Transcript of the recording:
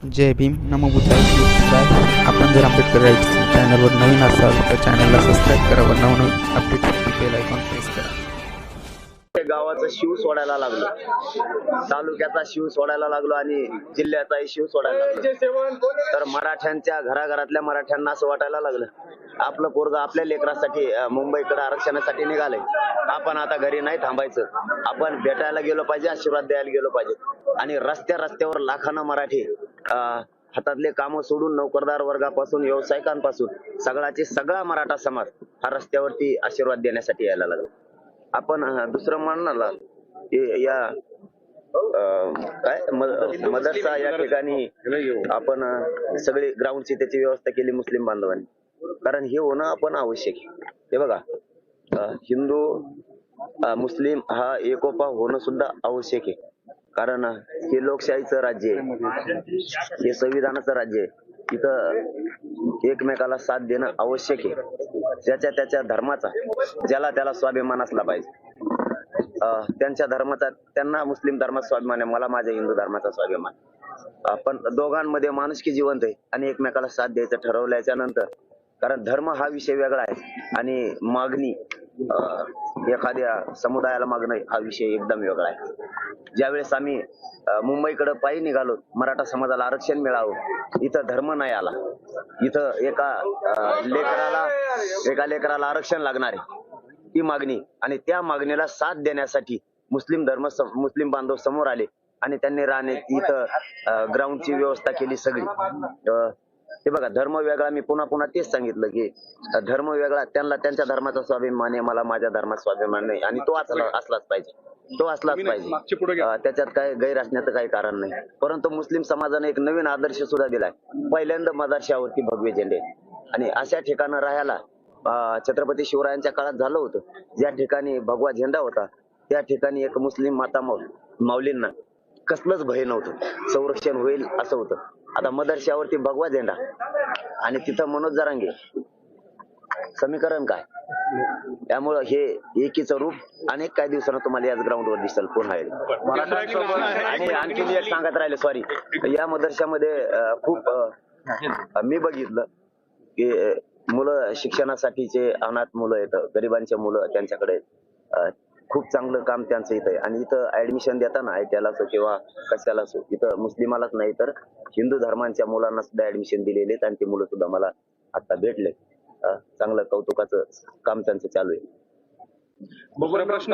जय भीम नमो बुद्धाय आपण जर आंबेडकर राईट्स चॅनलवर नवीन असाल तर चॅनलला सबस्क्राईब करा व नवनवीन अपडेटसाठी बेल आयकॉन प्रेस करा. गावाचा शिव सोडायला लागलो. तालुक्याचा शिव सोडायला लागलो आणि जिल्ह्याचाही शिव सोडायला लागलो. तर मराठ्यांच्या घराघरातल्या मराठ्यांना असं वाटायला लागलं. आपलं पोरग आपल्या लेकरासाठी मुंबईकडे आरक्षणासाठी निघालंय. आपण आता घरी नाही थांबायचं. आपण भेटायला गेलो पाहिजे आशीर्वाद द्यायला गेलो पाहिजे. आणि रस्त्या रस्त्यावर लाखानं मराठी हातातले कामं सोडून नोकरदार वर्गापासून व्यावसायिकांपासून सगळाचे सगळा मराठा समाज हा रस्त्यावरती आशीर्वाद देण्यासाठी यायला लागला. आपण दुसरं म्हणणार या काय म- मदरसा या ठिकाणी आपण सगळी ग्राउंडची त्याची व्यवस्था केली मुस्लिम बांधवांनी. कारण हे होणं आपण आवश्यक आहे. हे बघा हिंदू मुस्लिम हा एकोपा होणं सुद्धा आवश्यक आहे. कारण हे लोकशाहीचं राज्य आहे. हे संविधानाचं राज्य आहे. इथं एकमेकाला साथ देणं आवश्यक आहे. ज्याच्या त्याच्या धर्माचा ज्याला त्याला स्वाभिमान असला पाहिजे. त्यांच्या धर्माचा त्यांना मुस्लिम धर्माचा स्वाभिमान आहे मला माझ्या हिंदू धर्माचा स्वाभिमान आहे. पण दोघांमध्ये माणुसकी जिवंत आहे आणि एकमेकाला साथ द्यायचं ठरवल्याच्या नंतर कारण धर्म हा विषय वेगळा आहे आणि मागणी एखाद्या समुदायाला मागणं हा विषय एकदम वेगळा आहे. ज्यावेळेस आम्ही मुंबईकडे पायी निघालो मराठा समाजाला आरक्षण मिळावं इथं धर्म नाही आला. इथं एका लेकराला एका लेकराला आरक्षण लागणार आहे. ती मागणी आणि त्या मागणीला साथ देण्यासाठी मुस्लिम धर्म मुस्लिम बांधव समोर आले आणि त्यांनी राहणे इथं ग्राउंडची व्यवस्था केली सगळी. अं, हे बघा धर्म वेगळा मी पुन्हा पुन्हा तेच सांगितलं की धर्म वेगळा त्यांना त्यांच्या धर्माचा स्वाभिमान आहे मला माझ्या धर्माचा स्वाभिमान नाही. आणि तो असला असलाच पाहिजे. तो असलाच पाहिजे. त्याच्यात काय गैर असण्याचं काही कारण नाही. परंतु मुस्लिम समाजाने एक नवीन आदर्श सुद्धा दिलाय. पहिल्यांदा मदरशावरती भगवे झेंडे. आणि अशा ठिकाणं राहायला छत्रपती शिवरायांच्या काळात झालं होतं. ज्या ठिकाणी भगवा झेंडा होता त्या ठिकाणी एक मुस्लिम माता माऊ माऊलींना कसलंच भय नव्हतं. संरक्षण होईल असं होतं. आता मदरशावरती भगवा झेंडा. आणि तिथं मनोज जरांगे. समीकरण काय? त्यामुळं हे एकीचं रूप अनेक काही दिवसानं तुम्हाला याच ग्राउंडवर दिसेल. पुन्हा आहे? आणि आणखी एक सांगत राहिले सॉरी या मदरशामध्ये खूप मी बघितलं की मुलं शिक्षणासाठीचे अनाथ मुलं येत गरिबांचे मुलं त्यांच्याकडे खूप चांगलं काम त्यांचं इथं आहे. आणि इथं ऍडमिशन देताना आयटीआयला असो किंवा कशाला असो इथं मुस्लिमालाच नाही तर हिंदू धर्मांच्या मुलांना सुद्धा ऍडमिशन दिलेले आहेत आणि ते मुलं सुद्धा मला आता भेटले चांगलं कौतुकाचं काम त्यांचं चालू आहे. प्रश्न